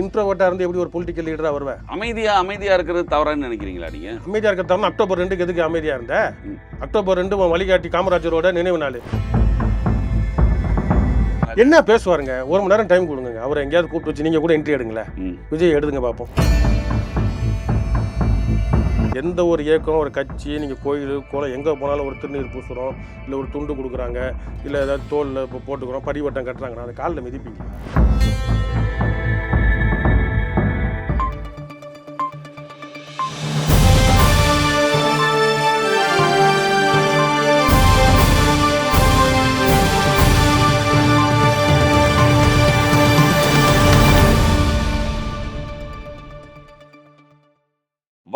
இன்ட்ரோவர்ட்டாக இருந்து எப்படி ஒரு பொலிட்டிக்கல் லீடராக வருவேன்? அமைதியா அமைதியா இருக்கிறது தவறான்னு நினைக்கிறீங்களா நீங்க? அமைதியாக இருக்க தவிர அக்டோபர் ரெண்டுக்கு எதுக்கு அமைதியாக இருந்த. அக்டோபர் ரெண்டு உன் வழிகாட்டி காமராஜரோட நினைவு நாள். என்ன பேசுவாருங்க? ஒரு மணி நேரம் டைம் கொடுங்க. அவரை எங்கேயாவது கூப்பிட்டு வச்சு நீங்கள் கூட என்ட்ரி எடுங்களேன். விஜய் எடுதுங்க பார்ப்போம் எந்த ஒரு இயக்கம் ஒரு கட்சி நீங்கள் கோயில் கோலம் எங்கே போனாலும் ஒரு திருநீர் பூசுகிறோம் இல்லை ஒரு துண்டு கொடுக்குறாங்க இல்லை ஏதாவது தோலில் இப்போ போட்டுக்கிறோம் படிவட்டம் கட்டுறாங்கன்னா அந்த காலில் மிதிப்பீங்க.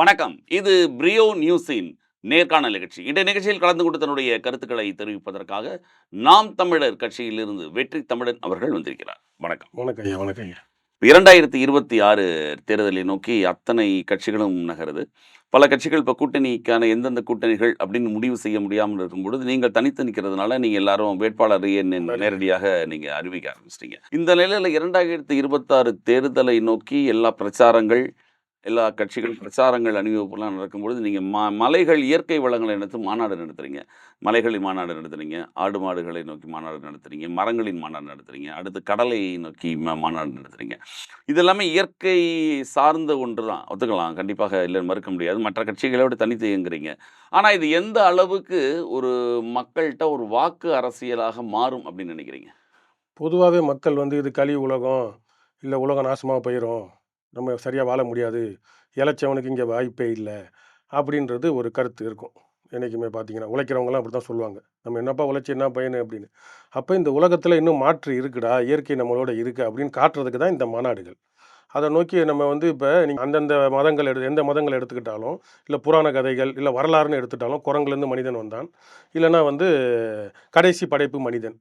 வணக்கம். இது பிரியோ நியூஸின் நேர்காணல் நிகழ்ச்சி. இந்த நிகழ்ச்சியில் கலந்து கொண்டு தன்னுடைய கருத்துக்களை தெரிவிப்பதற்காக நாம் தமிழர் கட்சியிலிருந்து வெற்றி தமிழன் அவர்கள் வந்திருக்கிறார். வணக்கம். வணக்கம் ஐயா வணக்கம் ஐயா. இரண்டாயிரத்தி இருபத்தி ஆறு தேர்தலை நோக்கி அத்தனை கட்சிகளும் நகருது. பல கட்சிகள் இப்போ கூட்டணிக்கான எந்தெந்த கூட்டணிகள் அப்படின்னு முடிவு செய்ய முடியாமல் இருக்கும் பொழுது நீங்கள் தனித்து நிற்கிறதுனால நீங்கள் எல்லாரும் வேட்பாளர் நேரடியாக நீங்கள் அறிவிக்க ஆரம்பிச்சிட்டீங்க. இந்த நிலையில் இரண்டாயிரத்தி இருபத்தாறு தேர்தலை நோக்கி எல்லா பிரச்சாரங்கள் எல்லா கட்சிகள் பிரச்சாரங்கள் அணிவகுப்புலாம் நடக்கும்பொழுது நீங்கள் ம மலைகள் இயற்கை வளங்களை நடத்து மாநாடு நடத்துகிறீங்க மலைகளின் மாநாடு நடத்துறீங்க. ஆடு மாடுகளை நோக்கி மாநாடு நடத்துறீங்க. மரங்களின் மாநாடு நடத்துறீங்க. அடுத்து கடலை நோக்கி மாநாடு நடத்துறீங்க. இது எல்லாமே இயற்கை சார்ந்த ஒன்று தான் ஒத்துக்கலாம். கண்டிப்பாக இல்லை மறுக்க முடியாது. மற்ற கட்சிகளோடு தனித்து இயங்குறீங்க. ஆனால் இது எந்த அளவுக்கு ஒரு மக்கள்கிட்ட ஒரு வாக்கு அரசியலாக மாறும் அப்படின்னு நினைக்கிறீங்க? பொதுவாகவே மக்கள் வந்து இது கலி உலகம் இல்லை உலகம் நாசமாக போயிடும் நம்ம சரியாக வாழ முடியாது. இளைச்சவனுக்கு இங்கே வாய்ப்பே இல்லை. அப்படின்றது ஒரு கருத்து இருக்கும். என்றைக்குமே பார்த்தீங்கன்னா உழைக்கிறவங்களாம் அப்படி தான் சொல்லுவாங்க. நம்ம என்னப்பா உழைச்சி என்ன பயனு அப்படின்னு. அப்போ இந்த உலகத்தில் இன்னும் மாற்று இருக்குடா இயற்கை நம்மளோட இருக்குது அப்படின்னு காட்டுறதுக்கு தான் இந்த மாநாடுகள். அதை நோக்கி நம்ம வந்து இப்போ நீங்கள் அந்தந்த மதங்கள் எடு எந்த மதங்கள் எடுத்துக்கிட்டாலும் இல்லை புராண கதைகள் இல்லை வரலாறுன்னு எடுத்துட்டாலும் குரங்குலேருந்து மனிதன் வந்தான். இல்லைன்னா வந்து கடைசி படைப்பு மனிதன்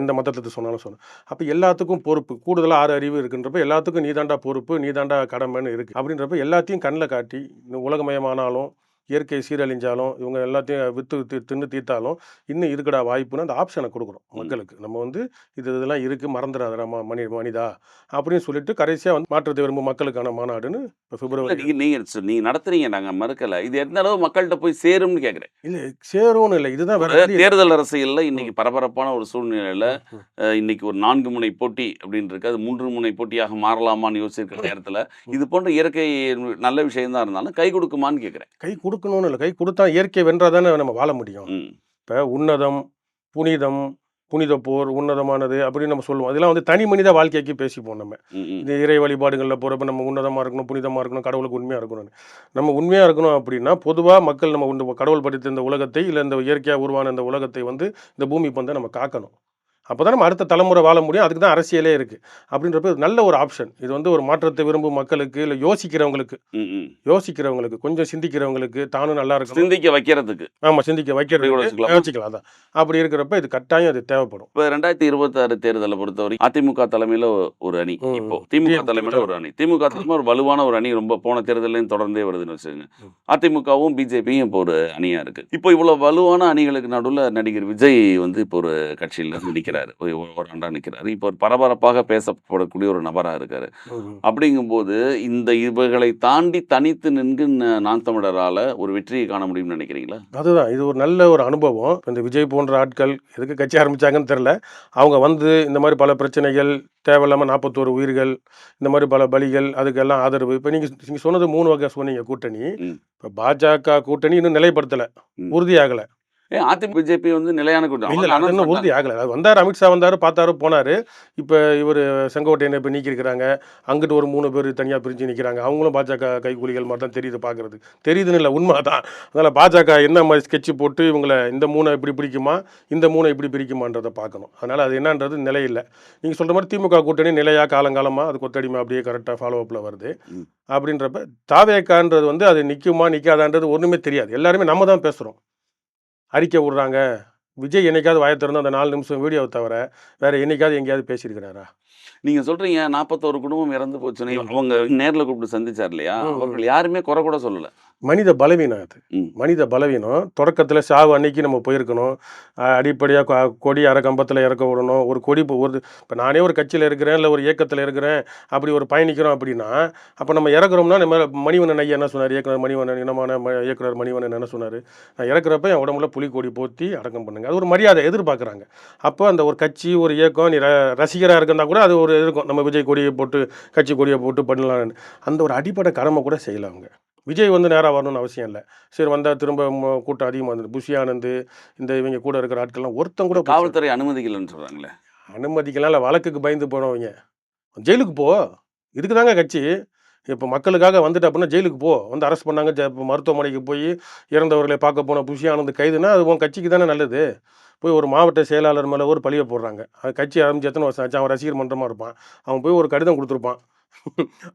எந்த மதத்தை சொன்னாலும் சொன்னேன். அப்போ எல்லாத்துக்கும் பொறுப்பு கூடுதலாக ஆறு அறிவு இருக்குன்றப்ப எல்லாத்துக்கும் நீதாண்டா பொறுப்பு நீதாண்டா கடமைன்னு இருக்குது அப்படின்றப்ப எல்லாத்தையும் கண்ணில் காட்டி உலகமயமானாலும் இயற்கை சீரழிஞ்சாலும் இவங்க எல்லாத்தையும் விற்று தின்னு தீர்த்தாலும் இன்னும் இருக்குடா வாய்ப்புன்னு அந்த ஆப்ஷனை கொடுக்குறோம் மக்களுக்கு. நம்ம வந்து இது இதெல்லாம் இருக்குது மறந்துடாதடா ம மனி மனிதா அப்படின்னு சொல்லிட்டு கடைசியாக வந்து மாற்றத்தை விரும்பும் மக்களுக்கான மாநாடுன்னு இப்போ பிப்ரவரி நீங்க நீங்க சொ- நீங்க நடத்துறீங்க நாங்க மறுக்கல. இது எந்த அளவு மக்கள்கிட்ட போய் சேரும்னு கேக்குறேன். இல்லை சேரும்னு இல்லை. இதுதான். தேர்தல் அரசியல்ல இன்னைக்கு பரபரப்பான ஒரு சூழ்நிலையில இன்னைக்கு ஒரு நான்கு முனை போட்டி அப்படின்னு இருக்கு. அது மூன்று முனை போட்டியாக மாறலாமான்னு யோசிச்சிருக்கிற நேரத்துல இது போன்ற இயற்கை நல்ல விஷயம் தான் இருந்தாலும் கை கொடுக்குமான்னு கேக்குறேன். கை கொடுக்கணும்னு இல்லை. கை கொடுத்தா இயற்கை வென்றாதானே நம்ம வாழ முடியும். இப்போ உன்னதம் புனிதம் புனித போர் உன்னதமானது அப்படின்னு நம்ம சொல்லுவோம். அதெல்லாம் வந்து தனி மனித வாழ்க்கைக்கு பேசிப்போம் நம்ம. இந்த இறை வழிபாடுகளில் போகிறப்ப நம்ம உன்னதமாக இருக்கணும் புனிதமாக இருக்கணும் கடவுளுக்கு உண்மையாக இருக்கணும்னு நம்ம உண்மையாக இருக்கணும் அப்படின்னா பொதுவாக மக்கள் நம்ம கடவுள் படித்த இந்த உலகத்தை இல்லை இந்த இயற்கையாக உருவான இந்த உலகத்தை வந்து இந்த பூமி பந்தை நம்ம காக்கணும். அப்போ தான் நம்ம அடுத்த தலைமுறை வாழ முடியும். அதுக்கு தான் அரசியலே இருக்குது அப்படின்றப்ப இது நல்ல ஒரு ஆப்ஷன் இது வந்து ஒரு மாற்றத்தை விரும்பும் மக்களுக்கு இல்லை யோசிக்கிறவங்களுக்கு. யோசிக்கிறவங்களுக்கு கொஞ்சம் சிந்திக்கிறவங்களுக்கு தானும் நல்லா இருக்கணும். சிந்திக்க வைக்கிறதுக்கு. ஆமாம் சிந்திக்க அப்படி கூட வைக்கிறது வச்சுக்கலாம். யோசிக்கலாம் அதான். அப்படி இருக்கிறப்ப இது கட்டாயம் அது தேவைப்படும். இப்ப ரெண்டாயிரத்தி இருபத்தாறு தேர்தலை பொறுத்தவரை அதிமுக தலைமையில ஒரு அணி. இப்போ. திமுக தலைமையில ஒரு அணி. திமுக தலைமையில ஒரு வலுவான ஒரு அணி. ரொம்ப போன தேர்தலையும் தொடர்ந்தே வருதுன்னு வச்சுக்கோங்க. அதிமுகவும் பிஜேபியும் இப்போ ஒரு அணியா இருக்கு. இப்போ இவ்வளவு வலுவான அணிகளுக்கு நடுவுல நடிகர் விஜய் வந்து இப்போ ஒரு கட்சியில இருந்து நிக்கிறாரு. ஒரு ஒரு ஆண்டா நிக்கிறாரு. இப்போ ஒரு பரபரப்பாக பேசப்படக்கூடிய ஒரு நபரா இருக்காரு. அப்படிங்கும்போது இந்த இவர்களை தாண்டி தனித்து நின்று நான் தமிழரால ஒரு வெற்றியை காண முடியும்னு நினைக்கிறீங்களா? அதுதான். இது ஒரு நல்ல ஒரு அனுபவம். இந்த விஜய் போன்ற ஆட்கள் எதுக்கு கட்சி ஆரம்பிச்சாங்கன்னு தெரில அவங்க வந்து இந்த மாதிரி பல பிரச்சனைகள் தேவையில்லாமல் நாற்பத்தோரு உயிர்கள் இந்த மாதிரி பல பலிகள் அதுக்கெல்லாம் ஆதரவு. இப்போ நீங்கள் நீங்கள் சொன்னது மூணு வகை சொன்னீங்க கூட்டணி. இப்போ பாஜக கூட்டணி இன்னும் நிலைப்படுத்தலை. உறுதியாகலை. ஏன் அதிமுக பிஜேபி வந்து நிலையான கூட்டம். இல்லை அவங்க அது இன்னும் உறுதி ஆகலை வந்தார் அமித்ஷா வந்தார் பார்த்தாரு போனார். இப்போ இவர் செங்கோட்டையனை இப்போ நீக்கியிருக்கிறாங்க. அங்கிட்டு ஒரு மூணு பேர் தனியாக பிரிஞ்சு நிற்கிறாங்க அவங்களும் பாஜக கைக்கூலிகள் மாதிரி தான் தெரியுது பார்க்குறது தெரியுதுன்னு இல்லை உண்மை தான் அதனால் பாஜக என்ன மாதிரி ஸ்கெட்ச் போட்டு இவங்களை இந்த மூணை இப்படி பிடிக்குமா இந்த மூணை இப்படி பிரிக்குமான்றதை பார்க்கணும். அதனால் அது என்னன்றது நிலையில்லை நீங்கள் சொல்கிற மாதிரி திமுக கூட்டணி நிலையாக காலங்காலமாக அது கொத்தடிமை அப்படியே கரெக்டாக ஃபாலோ அப்பில் வருது. அப்படின்றப்ப தாவேக்கான்றது வந்து அது நிற்குமா நிற்காதான்றது ஒன்றுமே தெரியாது. எல்லாருமே நம்ம தான் பேசுகிறோம் அறிக்கை விடுறாங்க. விஜய் என்னைக்காவது வாயை திறந்து அந்த நாலு நிமிஷம் வீடியோவை தவிர வேற என்னைக்காவது எங்கேயாவது பேசியிருக்கிறாரா? நீங்க சொல்றீங்க நாற்பத்தோரு குடும்பம் இறந்து போச்சுன்னு அவங்க நேர்ல கூப்பிட்டு சந்திச்சார் இல்லையா. அவர்கள் யாருமே குறை கூட சொல்லல. மனித பலவீனம் அது. மனித பலவீனம். தொடக்கத்தில் சாவு அன்னைக்கு நம்ம போயிருக்கணும். அடிப்படையாக கொடி அரை கம்பத்தில் இறக்க விடணும். ஒரு கொடி ஒரு இப்போ நானே ஒரு கட்சியில் இருக்கிறேன் இல்லை ஒரு இயக்கத்தில் இருக்கிறேன் அப்படி ஒரு பயணிக்கிறோம் அப்படின்னா அப்போ நம்ம இறக்குறோம்னா நம்ம மணிவண்ணன் ஐயா என்ன சொன்னார்? இயக்குனர் மணிவண்ணன் இனமான இயக்குனர் மணிவண்ணன் என்ன சொன்னார்? நான் இறக்குறப்ப என் உடம்புல புலிக்கொடி போத்தி அடக்கம் பண்ணுங்க. அது ஒரு மரியாதை எதிர்பார்க்குறாங்க. அப்போ அந்த ஒரு கட்சி ஒரு இயக்கம் நீ ரசிகராக இருந்தால் கூட அது ஒரு இருக்கும். நம்ம விஜய் கொடியை போட்டு கட்சி கொடியை போட்டு பண்ணலாம்னு. அந்த ஒரு அடிப்படை கடமை கூட செய்யல அவங்க. விஜய் வந்து நேராக வரணும்னு அவசியம் இல்லை. சரி வந்தால் திரும்ப கூட்டம் அதிகமாக இருந்தது. புஷி ஆனந்த் இந்த இவங்க கூட இருக்கிற ஆட்கள்லாம் ஒருத்தன் கூட காவல்துறை அனுமதிக்கலன்னு சொல்றாங்களே. அனுமதிக்கலாம். இல்லை வழக்குக்கு பயந்து போனவங்க. ஜெயிலுக்கு போ. இதுக்கு தாங்க கட்சி. இப்போ மக்களுக்காக வந்துட்டு அப்படின்னா ஜெயிலுக்கு போ. வந்து அரெஸ்ட் பண்ணாங்க. மருத்துவமனைக்கு போய் இறந்தவர்களை பார்க்க போன புஷி ஆனந்த் கைதுனா அது உன் கட்சிக்கு தானே நல்லது. போய் ஒரு மாவட்ட செயலாளர் மேலே ஒரு பழியை போடுறாங்க. அது கட்சி ஆரம்பிச்சு எத்தனை வருஷம் ஆச்சு? அவன் ரசிகர் மன்றமாக இருப்பான். அவன் போய் ஒரு கடிதம் கொடுத்துருப்பான்.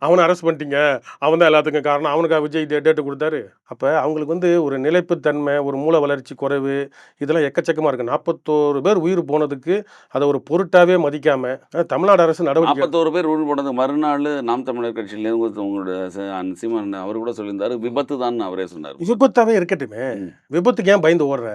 அவனை அரெஸ்ட் பண்ணிட்டீங்க. அவன் தான் எல்லாத்துக்கும் காரணம். அவனுக்கு விஜய் டேட்டு கொடுத்தாரு. அப்போ அவங்களுக்கு வந்து ஒரு நிலைப்புத்தன்மை ஒரு மூல வளர்ச்சி குறைவு இதெல்லாம் எக்கச்சக்கமாக இருக்குது நாற்பத்தோரு பேர் உயிர் போனதுக்கு அதை ஒரு பொருட்டாவே மதிக்காம அஹ், தமிழ்நாடு அரசு நடவடிக்கை நாற்பத்தோரு பேர் உயிர் போனது மறுநாள் நாம் தமிழர் கட்சியிலேருந்து உங்களோட சீமான் அவர் கூட சொல்லியிருந்தாரு. விபத்து தான் அவரே சொன்னார். விபத்தாவே இருக்கட்டுமே. விபத்துக்கு ஏன் பயந்து ஓடுற?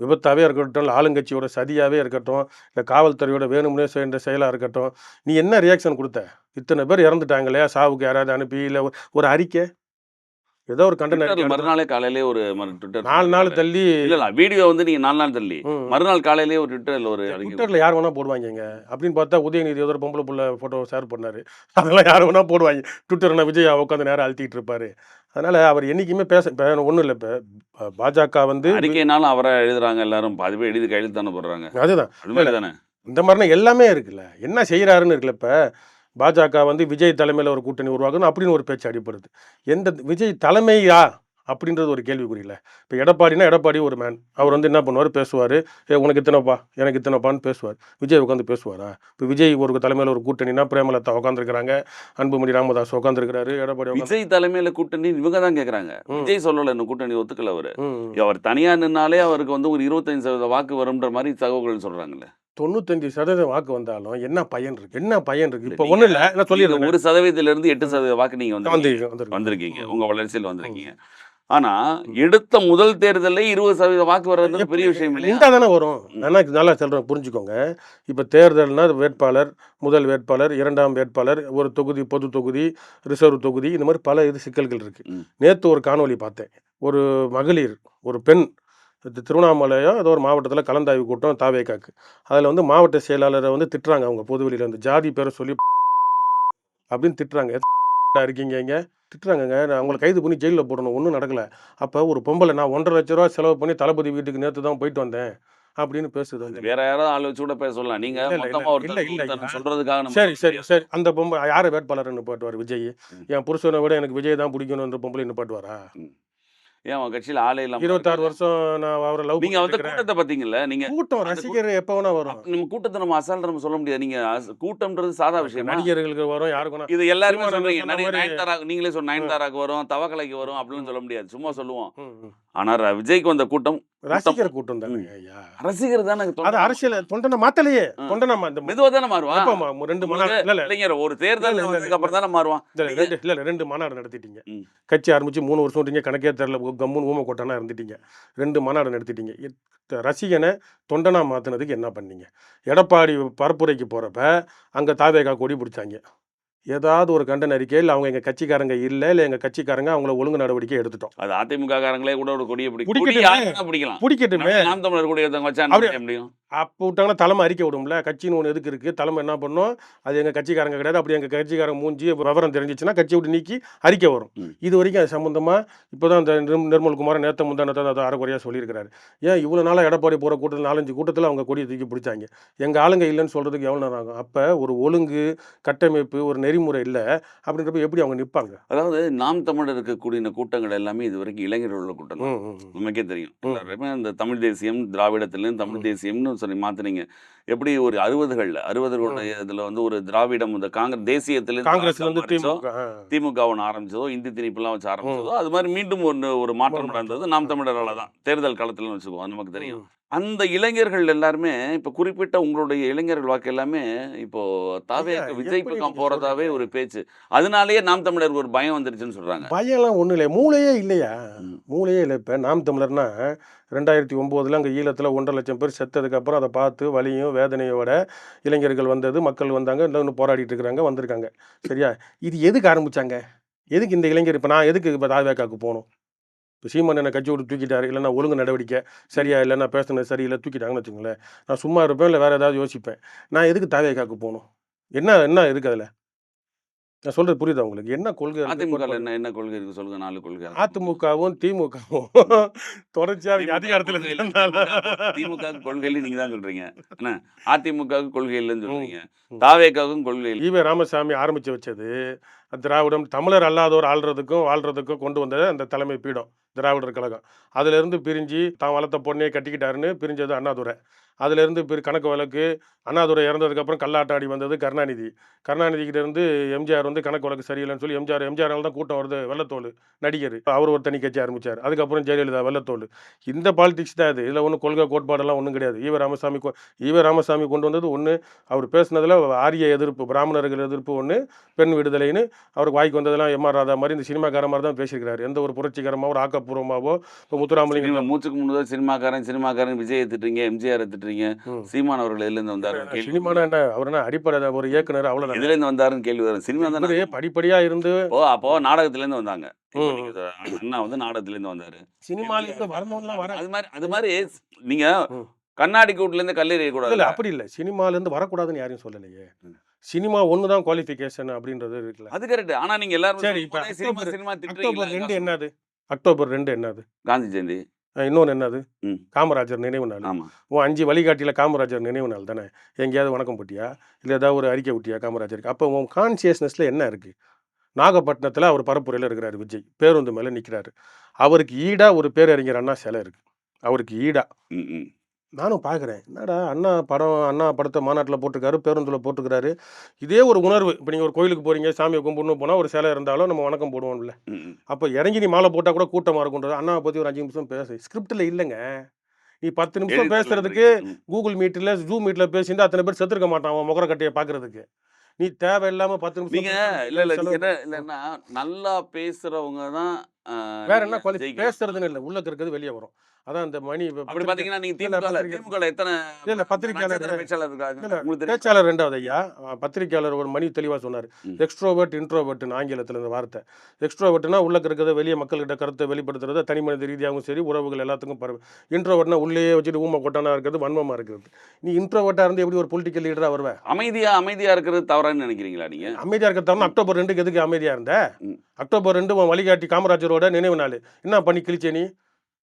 விபத்தாகவே இருக்கட்டும் ஆளுங்கட்சியோட சதியாகவே இருக்கட்டும் இல்லை காவல்துறையோட வேணும்னே செய்கிற செயலாக இருக்கட்டும் நீ என்ன ரியாக்ஷன் கொடுத்த? இத்தனை பேர் இறந்துட்டாங்களே சாவுக்கு யாராவது அனுப்பி இல்லை ஒரு அறிக்கை? ஏதோ ஒரு கண்டன மறுநாளே காலையிலே ஒரு ட்விட்டர் நாலு நாள் தள்ளி இல்ல இல்ல வீடியோ வந்து நீங்க நாலு நாள் தள்ளி. மறுநாள் காலையிலேயே ஒரு ட்விட்டர்ல ஒரு ட்விட்டரில் யார் வேணா போடுவாங்கங்க. அப்படின்னு பார்த்தா உதயநிதி ஏதோ ஒரு பொம்பளை புள்ள ஃபோட்டோ ஷேர் பண்ணாரு. அதெல்லாம் யார் வேணா போடுவாங்க. ட்விட்டர் விஜய் உட்காந்து நேரம் அழுத்திட்டு இருப்பாரு. அதனால அவர் என்னைக்குமே பேச ஒன்றும் இல்லை இப்போ பாஜக வந்து அறிக்கைனாலும் அவரை எழுதுறாங்க எல்லாரும். பேர் எழுதி கையெழுத்து தானே போடுறாங்க. அதுதான். இந்த மாதிரினா எல்லாமே இருக்குல்ல. என்ன செய்கிறாருன்னு இருக்குல்ல இப்போ பாஜக வந்து விஜய் தலைமையில் ஒரு கூட்டணி உருவாக்கணும் அப்படின்னு ஒரு பேச்சு அடிப்படுது எந்த விஜய் தலைமையா அப்படின்றது ஒரு கேள்விக்குறியில இப்போ எடப்பாடினா எடப்பாடி ஒரு மேன் அவர் வந்து என்ன பண்ணுவார்? பேசுவார். ஏ உனக்கு இத்தனைப்பா எனக்கு இத்தனைப்பான்னு பேசுவார். விஜய் உட்காந்து பேசுவாரா? இப்போ விஜய் ஒரு தலைமையில் ஒரு கூட்டணினா பிரேமலதா உட்காந்துருக்கிறாங்க அன்புமணி ராமதாஸ் உட்காந்துருக்கிறாரு எடப்பாடி விஜய் தலைமையில கூட்டணி இவங்க தான் கேக்குறாங்க. ம். விஜய் சொல்லல இன்னும் கூட்டணி ஒத்துக்கல அவரு. அவர் தனியா நின்னாலே அவருக்கு வந்து ஒரு இருபத்தஞ்சு சதவீத வாக்கு வரும்ன்ற மாதிரி தகவல்கள் சொல்றாங்கல்ல. தொண்ணூத்தஞ்சு சதவீதம் வாக்கு வந்தாலும் என்ன பயன் இருக்கு? என்ன பயன் இருக்கு? இப்போ ஒன்றும் இல்லை நான் சொல்லிடுறேன். ஒரு சதவீதத்துல இருந்து எட்டு சதவீத வாக்கு நீங்க வந்து வந்து வந்திருக்கு. வந்திருக்கீங்க. உங்க வளர்ச்சியில் வந்திருக்கீங்க. ஆனா எடுத்த முதல் தேர்தல்ல இருபது சதவீத வாக்கு வர்றது பெரிய விஷயம் இல்லையா? நின்றா தானே வரும். இது நல்லா சொல்றேன் புரிஞ்சுக்கோங்க. இப்போ தேர்தல்னா வேட்பாளர் முதல் வேட்பாளர் இரண்டாம் வேட்பாளர் ஒரு தொகுதி பொது தொகுதி ரிசர்வ் தொகுதி இந்த மாதிரி பல இது சிக்கல்கள் இருக்கு. நேற்று ஒரு காணொளி பார்த்தேன். ஒரு மகளிர் ஒரு பெண் திருவண்ணாமலையோ ஏதோ ஒரு மாவட்டத்தில் கலந்தாய்வு கூட்டம் தாவேக்காக்கு. அதில் வந்து மாவட்ட செயலாளரை வந்து திட்டுறாங்க அவங்க பொதுவெளியில் வந்து ஜாதி பேரை சொல்லி அப்படின்னு திட்டுறாங்க. "எத்தனை இருக்கீங்க இங்கே? திட்டுறாங்கங்க. நான் அவங்களை கைது பண்ணி ஜெயிலில் போடணும். ஒன்றும் நடக்கலை. அப்போ ஒரு பொம்பளை நான் ஒன்றரை லட்ச ரூபா செலவு பண்ணி தளபதி வீட்டுக்கு நேற்று தான் போயிட்டு வந்தேன் அப்படின்னு பேசுது வேற யாராவது ஆள் வச்சு கூட பேச சொல்லலாம் நீங்க இல்ல, இல்ல. சொல்றதுக்காக சரி சரி சரி. அந்த பொம்பளை யார் வேட்பாளர்னு நிப்பாட்டுவார் விஜய். என் புருஷனை விட எனக்கு விஜய் தான் பிடிக்கணுன்ற பொம்பளை நிப்பாட்டுவாரா? ஏன் அவன் கட்சியில ஆளே இல்லாம இருபத்தாறு? வருஷம் நான் அவரை லவ் நீங்க வந்து கூட்டத்தை பாத்தீங்கல்ல நீங்க கூட்டம் ரசிகர் எப்போ வேணா வரும். நம்ம கூட்டத்தை நம்ம அசால்ட் நம்ம சொல்ல முடியாது. நீங்க கூட்டம்ன்றது சாதா விஷயம்? நடிகர்களுக்கு வரும் யாருக்கு வேணா இது எல்லாருமே சொல்றீங்க. நயன்தாரா நீங்களே சொன்ன நயன்தாராக்கு வரும் தவக்கலைக்கு வரும் அப்படின்னு சொல்ல முடியாது. சும்மா சொல்லுவோம். ம், ம். ஆனா ர- விஜய்க்கு வந்த கூட்டம் ரசிகர் கூட்டம் தானே ஐயா. ரசிகர் தானே அது அரசியல் தொண்டனை மாத்தலையே. தொண்டனை இந்த மெதுவா தானே மாறுவான் ரெண்டு மாநாடு இல்ல இல்ல. இல்லைங்க ஒரு தேர்தல் அப்புறம் தானே மாறுவான்? ரெண்டு இல்ல ரெண்டு மாநாடு நடத்திட்டீங்க. கட்சி ஆரம்பிச்சு மூணு வருஷம் விட்டீங்க கணக்கே தெரில கம்முன்னு ஊமை கொட்டானா இருந்துட்டீங்க. ரெண்டு மாநாடு நடத்திட்டீங்க. ரசிகனை தொண்டனா மாத்தினதுக்கு என்ன பண்ணீங்க? எடப்பாடி பரப்புரைக்கு போறப்ப அங்க தாவேகா கொடி பிடிச்சாங்க. ஏதாவது ஒரு கண்டன அறிக்கை இல்லை அவங்க எங்க கட்சிக்காரங்க இல்லை இல்லை எங்க கட்சிக்காரங்க அவங்கள ஒழுங்கு நடவடிக்கை எடுத்துட்டோம். அது அதிமுக காரங்களே கூட ஒரு கொடியை பிடிக்கும் பிடிக்கட்டுமே. பிடிக்கட்டுமே. நாம் தமிழர் கொடி ஒருத்தவங்க வச்சா முடியும்? அப்போ விட்டாங்கன்னா தலைமை அறிக்கை விடும்ல. கட்சின்னு ஒன்று எதுக்கு இருக்குது தலைமை என்ன பண்ணும்? அது எங்கள் கட்சிக்காரங்க கிடையாது. அப்படி எங்கள் கட்சிக்காரங்க மூஞ்சி விவரம் தெரிஞ்சிச்சுன்னா கட்சி விட்டு நீக்கி அறிக்கை வரும். இது வரைக்கும் அது சம்மந்தமாக இப்போ தான் இந்த நிர்ம- நிர்மல்குமார் நேற்று முந்தானத்தை அதை அரைக்குறையாக சொல்லியிருக்கிறாரு. ஏன் இவ்வளோ நாளாக எடப்பாடி போகிற கூட்டத்தில் நாலஞ்சு கூட்டத்தில் அவங்க கொடியை தூக்கி பிடிச்சாங்க. எங்கள் ஆளுங்க இல்லைன்னு சொல்கிறதுக்கு எவ்வளோ நேரம் ஆகும்? அப்போ ஒரு ஒழுங்கு கட்டமைப்பு ஒரு நெறிமுறை இல்லை. அப்படின்றப்ப எப்படி அவங்க நிற்பாங்க அதாவது நாம் தமிழருக்கு கூடின கூட்டங்கள் எல்லாமே இது வரைக்கும் இளைஞர்களோட கூட்டம் தான் ம் ம் ம். நமக்கே தெரியும். எல்லாருமே அந்த தமிழ் தேசியம் திராவிடத்திலேருந்து தமிழ் ம். தேசியம்னு சொல்லி மாத்துனீங்க. எப்படி ஒரு அறுபதுகளில் அறுபதுகளோட இதில் வந்து ஒரு திராவிடம் இந்த காங்கிரஸ் தேசியத்திலேருந்து காங்கிரஸ்ல இருந்து ஆரம்பிச்சோ, திமுக ஒன்று ஆரம்பிச்சதோ இந்தி திணிப்புலாம் வச்சு ஆரம்பிச்சதோ அது மாதிரி மீண்டும் ஒன்று ஒரு மாற்றம். நடந்தது. நாம் தமிழரால தான். தேர்தல் காலத்தில் வச்சுக்குவோம் அது நமக்கு தெரியும். அந்த இளைஞர்கள் எல்லாருமே இப்ப குறிப்பிட்ட உங்களுடைய இளைஞர்கள் வாக்கு எல்லாமே இப்போ தாவே விஜய் பக்கம் போறதாவே? ஒரு பேச்சு. அதனாலேயே நாம் தமிழருக்கு ஒரு பயம் வந்துருச்சுன்னு சொல்றாங்க. பயம்லாம் ஒன்றும் இல்லை மூளையே இல்லையா. மூளையே இல்லை இப்போ நாம் தமிழர்னா ரெண்டாயிரத்தி ஒம்போதில் அங்கே ஈழத்தில் ஒன்றரை லட்சம் பேர் செத்ததுக்கப்புறம் அதை பார்த்து வலியும் வேதனையோட இளைஞர்கள் வந்தது மக்கள் வந்தாங்க இன்னும் போராடிட்டு இருக்கிறாங்க வந்திருக்காங்க. சரியா? இது எதுக்கு ஆரம்பிச்சாங்க? எதுக்கு இந்த இளைஞர் இப்போ நான் எதுக்கு இப்போ தாவேக்காக்கு போகணும்? இப்போ சீமான் என்னை கட்சி விட்டு தூக்கிட்டாரு இல்லைன்னா ஒழுங்கு நடவடிக்கை சரியா இல்லை நான் பேசுனது சரியில்லை தூக்கிட்டாங்கன்னு வச்சுங்களேன் நான் சும்மா இருப்பேன் இல்லை வேறு ஏதாவது யோசிப்பேன். நான் எதுக்கு தாவேக்காக்கு போகணும்? என்ன என்ன இருக்குது அதில்? நான் சொல்கிறது புரியுதா உங்களுக்கு? என்ன கொள்கை அதிமுக? என்ன என்ன கொள்கை இருக்கு சொல்லுங்க நாலு கொள்கை அதிமுகவும் திமுகவும். தொடர்ச்சியா அவங்க அதிகாரத்தில் திமுக கொள்கையில நீங்க தான் சொல்றீங்க. என்ன? அதிமுக கொள்கை இல்லைன்னு சொல்றீங்க. ம். தாவேக்காவும் கொள்கை இல்லை. ஈவே ராமசாமி ஆரம்பிச்சு வச்சது திராவிடம் தமிழர் அல்லாதோர் ஆள்றதுக்கும் வாழ்றதுக்கும் கொண்டு வந்தது அந்த தலைமை பீடம் திராவிடர் கழகம். அதிலிருந்து பிரிஞ்சு தான் வளர்த்த பொண்ணே கட்டிக்கிட்டாருன்னு பிரிஞ்சது அண்ணாதுரை. அதிலிருந்து பிற கணக்கு வழக்கு அண்ணாதுரை இறந்ததுக்கப்புறம் கல்லாட்டாடி வந்தது கருணாநிதி. கருணாநிதிக்கிட்டேருந்து இருந்து எம்ஜிஆர் வந்து கணக்கு வழக்கு சரியில்லைன்னு சொல்லி எம்ஜிஆர் எம்ஜிஆரால் தான் கூட்டம் வருது வெள்ளத்தோல் நடிகர். அவர் ஒரு தனி கட்சி ஆரம்பிச்சார். அதுக்கப்புறம் ஜெயலலிதா வெள்ளத்தோல் இந்த பாலிடிக்ஸ் தான் இது. இதில் ஒன்றும் கொள்கை கோட்பாடெல்லாம் ஒன்றும் கிடையாது. ஈவ ராமசாமி ஈவ ராமசாமி கொண்டு வந்தது ஒன்று அவர் பேசுனதில் ஆரிய எதிர்ப்பு பிராமணர்கள் எதிர்ப்பு ஒன்று பெண் விடுதலைன்னு அவருக்கு வாய்க்கு வந்ததெல்லாம் எம்ஆர் ராதா மாதிரி இந்த சினிமாக்கார மாதிரி தான் பேசியிருக்கிறார். எந்த ஒரு புரட்சிகரமாகவோ ஒரு இப்போ முத்துராமலிங்கம் மூச்சுக்கு முன்னதாக சினிமாக்காரன் சினிமாக்காரன் விஜய் எடுத்துட்டீங்க எம்ஜிஆர் எடுத்துட்டு ம். சீமான் அவர்கள் எதுல இருந்து வந்தாரு? சினிமானா என்ன அவர் என்ன? அடிப்படை ஒரு இயக்குனர் அவ்வளோதான் எதுல இருந்து வந்தாருன்னு கேள்வி வரும். சினிமா தானே? இவரு படிப்படியாக இருந்து ஓ அப்போ நாடகத்துல இருந்து வந்தாங்க அண்ணா வந்து நாடகத்துல இருந்து வந்தாரு சினிமாலேருந்து வரணும்லாம் வர. அது மாதிரி அது மாதிரி நீங்க ம். கண்ணாடி கூட்டுல இருந்து கல்லெறிய கூடாது. இல்லை அப்படி இல்லை. சினிமாலேருந்து வரக்கூடாதுன்னு யாரையும் சொல்லலையே. சினிமா ஒன்று தான் குவாலிஃபிகேஷன் அப்படின்றது இருக்குல்ல. அது கரெக்ட் ஆனா நீங்க எல்லாரும் சரி, இப்ப சினிமா சினிமா அக்டோபர் ரெண்டு என்னது? அக்டோபர் ரெண்டு என்னது? காந்தி ஜெயந்தி. அஹ் இன்னொன்னு என்னது. காமராஜர் நினைவு நாள். உன் அஞ்சு வழிகாட்டியில் காமராஜர் நினைவு நாள் தானே? எங்கேயாவது வணக்கம் போட்டியா? இல்லை ஏதாவது ஒரு அறிக்கை விட்டியா காமராஜருக்கு? அப்போ உன் கான்சியஸ்னஸில் என்ன இருக்குது நாகப்பட்டினத்தில் அவர் பரப்புரையில் இருக்கிறாரு விஜய். பேருந்து மேலே நிற்கிறாரு அவருக்கு ஈடாக ஒரு பேரறிஞர் அண்ணா சிலை இருக்குது அவருக்கு ஈடா. ம், ம். நானும் பார்க்குறேன் என்னடா அண்ணா படம் அண்ணா படத்தை மாநாட்டில் போட்டிருக்காரு பேருந்தில் போட்டிருக்காரு இதே ஒரு உணர்வு. இப்போ நீங்கள் ஒரு கோயிலுக்கு போகிறீங்க சாமியை கும்பிடணும் போனால் ஒரு சிலை இருந்தாலும் நம்ம வணக்கம் போடுவோம்ல. ம், ம். அப்போ இறங்கி நீ மாலை போட்டால் கூட கூட்டமாக இருக்கும்ன்றது அண்ணாவை பற்றி ஒரு அஞ்சு நிமிஷம் பேசு. ஸ்கிரிப்டில் இல்லைங்க. நீ பத்து நிமிஷம் எழுதி பேசுறதுக்கு சொல்றீங்க. ம். கூகுள் மீட்டில் ஜூம் மீட்டில் பேசிட்டு அத்தனை பேர் செத்துருக்க மாட்டான் அவன் முகர கட்டையை பார்க்கறதுக்கு நீ தேவையில்லாம பத்து நிமிஷம் நீங்க இல்ல இல்ல செலவு நீங்க என்ன இல்லன்னா நல்லா பேசுறவங்க தான் வேற என்ன குவாலிஃபி. பேசுறதுன்னு இல்லை. உள்ளக்க இருக்கிறது வெளியே வரும். அதான் இந்த மணி அப்படி பாத்தீங்கன்னா நீங்க திமுக எத்தனை இல்ல, நட்சத்திர பேச்சாளர் பேச்சாளர் ரெண்டாவது ஐயா. அஹ் பத்திரிக்கையாளர் ஒரு மணி தெளிவாக சொன்னார். எக்ஸ்ட்ரோவர்ட் இன்ட்ரோவர்ட்னு ஆங்கிலத்தில் இந்த வார்த்தை. எக்ஸ்ட்ரோவர்ட்னா உள்ள இருக்கிறத வெளியே மக்கள்கிட்ட கருத்தை வெளிப்படுத்துறது தனி மனித ரீதியாகவும் சரி உறவுகள் எல்லாத்துக்கும் பரவு இன்ட்ரோவர்ட்னா உள்ளேயே வச்சுட்டு ஊமை கொட்டானா இருக்கிறது வன்மமாக இருக்கிறது. நீ இன்ட்ரோவர்ட்டாக இருந்து எப்படி ஒரு பொலிட்டிக்கல் லீடராக வருவ? அமைதியா அமைதியா இருக்கிறது தவறான்னு நினைக்கிறீங்களா நீங்க? அமைதியாக இருக்க தவிர அக்டோபர் ரெண்டுக்கு எதுக்கு அமைதியாக இருந்த. அக்டோபர் ரெண்டு வழிகாட்டி காமராஜரோட நினைவு நாள். என்ன பண்ணி கிழிச்சே நீ?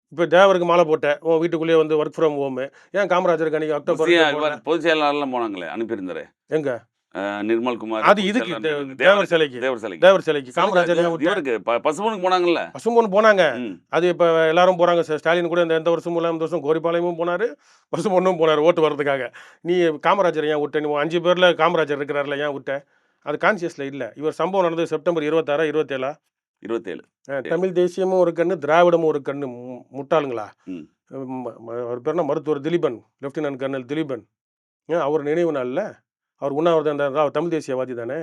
இப்போ தேவருக்கு மாலை போட்ட உன் வீட்டுக்குள்ளேயே வந்து ஒர்க் ஃப்ரம் ஹோம் ஏன் காமராஜருக்கு அன்னைக்கு அக்டோபர் பொதுச் செயலாளர்லாம் போனாங்களே அனுப்பியிருந்தாரு. எங்க? ஆஹ், நிர்மல் குமார் அது இதுக்கு தேவர் சிலைக்கு. தேவர் சிலைக்கு. தேவர் சிலைக்கு. காமராஜர்? இவருக்கு ப- பசும்பொனுக்கு போனாங்கல்ல. பசும்பொன் போனாங்க. அது இப்போ எல்லாரும் போகிறாங்க சார் ஸ்டாலின் கூட இந்த எந்த வருஷமும் இந்த வருஷம் கோரிப்பாளையமும் போனார். பசும்பொன்னும் போனார் ஓட்டு வர்றதுக்காக. நீ காமராஜர் ஏன் விட்ட? நீ அஞ்சு பேரில் காமராஜர் இருக்கிறார்ல ஏன் விட்ட? அது கான்சியஸில் இல்லை. இவர் சம்பவம் நடந்தது செப்டம்பர் இருபத்தாறா இருபத்தேழா? இருபத்தேழு. தமிழ் தேசியமும் ஒரு கண்ணு திராவிடமும் ஒரு கண்ணு முட்டாளுங்களா? அவர் பேர் என்ன? மருத்துவர் திலீபன் லெப்டினன்ட் கர்னல் திலீபன். அவர் நினைவு நாளில் அவர் உண்ணாவிரதம் தமிழ் தேசியவாதி தானே.